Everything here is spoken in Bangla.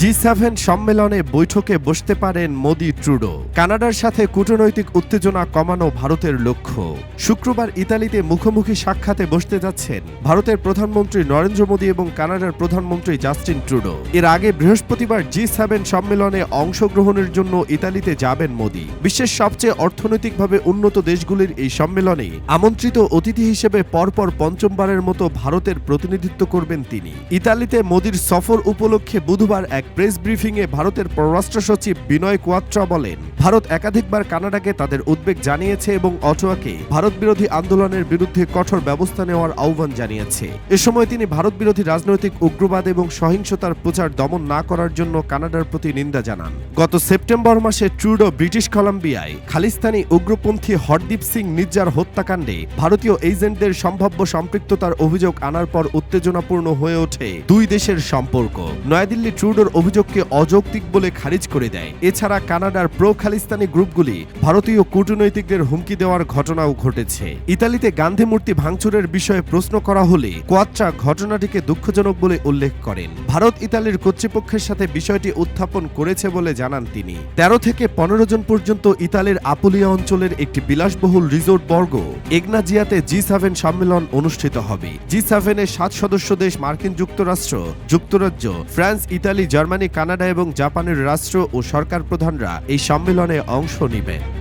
জি সেভেন সম্মেলনে বৈঠকে বসতে পারেন মোদি, ট্রুডো। কানাডার সাথে কূটনৈতিক উত্তেজনা কমানো ভারতের লক্ষ্য। শুক্রবার ইতালিতে মুখোমুখি সাক্ষাতে বসতে যাচ্ছেন ভারতের প্রধানমন্ত্রী নরেন্দ্র মোদী এবং কানাডার প্রধানমন্ত্রী জাস্টিন ট্রুডো। এর আগে বৃহস্পতিবার জি সেভেন সম্মেলনে অংশগ্রহণের জন্য ইতালিতে যাবেন মোদী। বিশ্বের সবচেয়ে অর্থনৈতিকভাবে উন্নত দেশগুলির এই সম্মেলনে আমন্ত্রিত অতিথি হিসেবে পরপর পঞ্চমবারের মতো ভারতের প্রতিনিধিত্ব করবেন তিনি। ইতালিতে মোদির সফর উপলক্ষে বুধবার এক প্রেস ব্রিফিংয়ে ভারতের পররাষ্ট্র সচিব বিনয় কোয়াত্রা বলেন, ভারত একাধিকবার কানাডাকে তাদের উদ্বেগ জানিয়েছে এবং অটোয়াকে ভারত বিরোধী আন্দোলনের বিরুদ্ধে কঠোর ব্যবস্থা নেওয়ার আহ্বান জানিয়েছে। এ সময় তিনি ভারত বিরোধী রাজনৈতিক উগ্রবাদ এবং সহিংসতার প্রচার দমন না করার জন্য কানাডার প্রতি নিন্দা জানান। গত সেপ্টেম্বর মাসে ট্রুডো ব্রিটিশ কলাম্বিয়ায় খালিস্তানি উগ্রপন্থী হরদীপ সিং নির্জার হত্যাকাণ্ডে ভারতীয় এজেন্টদের সম্ভাব্য সম্পৃক্ততার অভিযোগ আনার পর উত্তেজনাপূর্ণ হয়ে ওঠে দুই দেশের সম্পর্ক। নয়াদিল্লি ট্রুডোর অভিযোগকে অযৌক্তিক বলে খারিজ করে দেয়। এছাড়া কানাডার প্রো খালিস্তানি গ্রুপগুলি ভারতীয় কূটনৈতিকদের হুমকি দেওয়ার ঘটনাও ঘটেছে। ইতালিতে গান্ধী মূর্তি ভাঙচুরের বিষয়ে প্রশ্ন করা হলে কোয়াত্রা ঘটনাটিকে দুঃখজনক বলে উল্লেখ করেন। ভারত ইতালির কর্তৃপক্ষের সাথে বিষয়টি উত্থাপন করেছে বলে জানান তিনি। তেরো থেকে পনেরো জন পর্যন্ত ইতালির আপুলিয়া অঞ্চলের একটি বিলাসবহুল রিসোর্ট বর্গ, এগনাজিয়াতে জি সেভেন সম্মেলন অনুষ্ঠিত হবে। জি সেভেনের সাত সদস্য দেশ মার্কিন যুক্তরাষ্ট্র, যুক্তরাজ্য, ফ্রান্স, ইতালি, জার্মানি কানাডা এবং জাপানের রাষ্ট্র ও সরকার প্রধানরা এই সম্মেলনে অংশ নেবেন